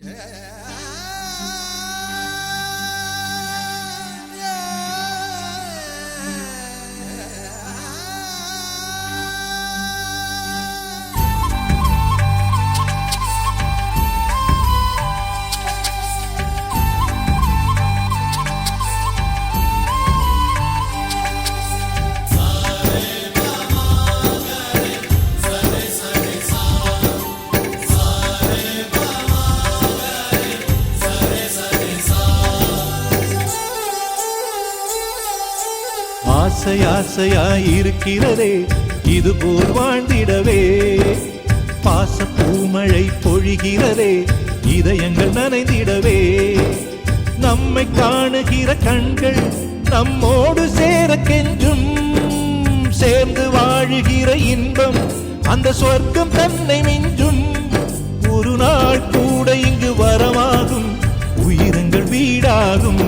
Yeah. ஆசை ஆசையாய் இருக்கிறதே இது போல் வாழ்ந்திடவே. பாச பூமழை பொழிகிறதே இதயங்கள் நனைந்திடவே. நம்மை காணுகிற கண்கள் நம்மோடு சேர கெஞ்சும் சேர்ந்து வாழுகிற இன்பம் அந்த சொர்க்கம் தன்னை மிஞ்சும். ஒரு நாள் கூட இங்கு வரமாகும் உயிரங்கள் வீடாகும்.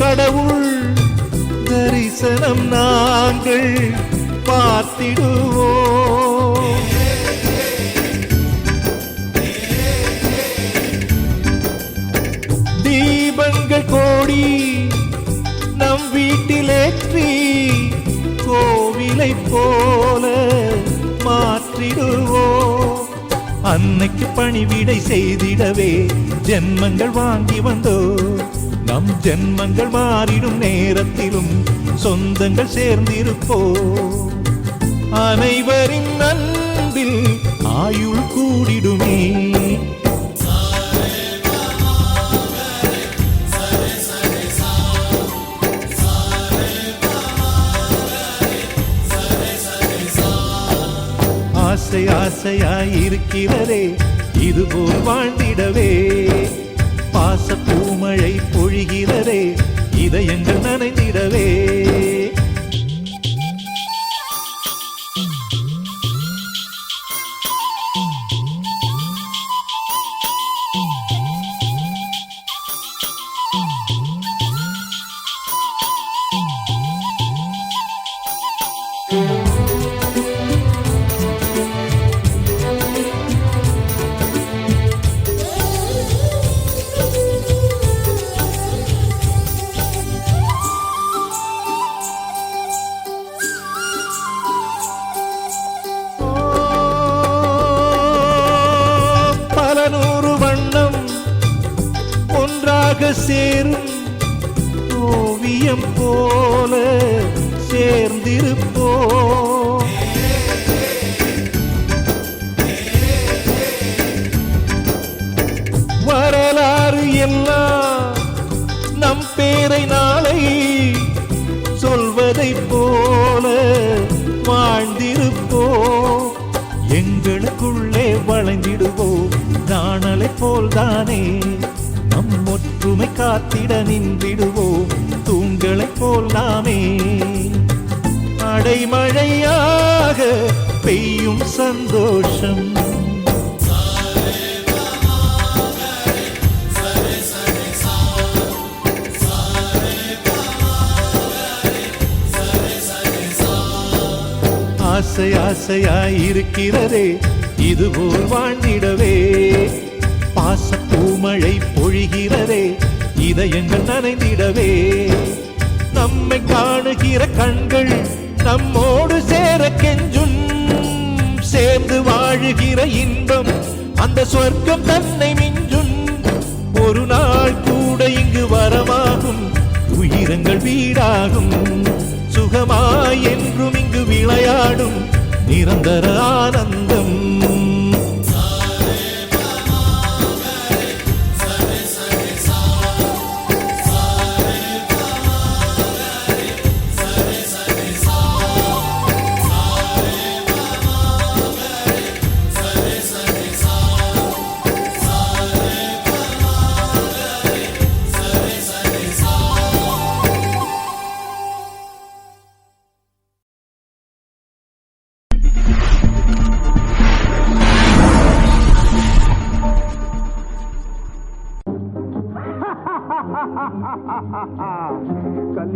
கடவுள் தரிசனம் நாங்கள் பார்த்திடுவோம். தீபங்கள் கோடி நம் வீட்டிலேற்றி கோவிலை போல மாற்றிடுவோம். அன்னைக்கு பணிவிடை செய்திடவே ஜென்மங்கள் வாங்கி வந்தோம். நம் ஜென்மங்கள் மாறிடும் நேரத்திலும் சொந்தங்கள் சேர்ந்திருப்போ அனைவரின் நன்பில் ஆயுள் கூடிடுமே. ஆசை ஆசையாயிருக்கிறதே இதுபோல் வாழ்ந்திடவே. பாச பூமழை பொழிகிறதே. இதயங்கள் நனைந்திடவே ஒன்றாக சேரும். ஓவியம் போல சேர்ந்திருப்போ வரலாறு எல்லாம் நம் பேரை நாளை சொல்வதை போல வாழ்ந்திருப்போம். எங்களுக்குள்ளே வளைந்திடுவோம். நாணலை போல்தானே நம் ஒற்றுமை காத்திட நின்றிடுவோம். தூண்களை போல் அடைமழையாக பெய்யும் சந்தோஷம். ஆசை ஆசையாயிருக்கிறதே இதுபோல் வாழ்ந்திடவே. இதயங்கள் நனைந்திடவே நம்மை காணுகிற கண்கள் நம்மோடு சேர கெஞ்சும். சேர்ந்து வாழுகிற இன்பம் அந்த சொர்க்கம் தன்னை மிஞ்சும். ஒரு நாள் கூட இங்கு வரமாகும். உயிரங்கள் வீடாகும். சுகமாய் என்றும் இங்கு விளையாடும். நிரந்தர ஆனந்தம். ha ha ha.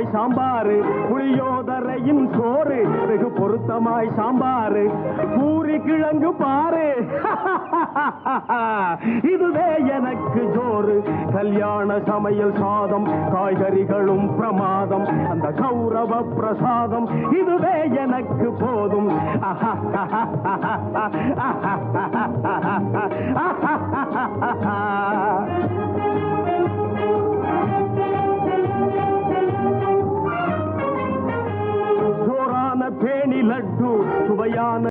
பொருத்தமாய் சாம்பாரு புளியோதரையின் சோறு. வெகு பொருத்தமாய் சாம்பாரு பூரி கிழங்கு பாரு. இதுவே எனக்கு ஜோறு. கல்யாண சமையல் சாதம் காய்கறிகளும் பிரமாதம். அந்த கௌரவ பிரசாதம் இதுவே எனக்கு போதும். ஆஹா சுவையான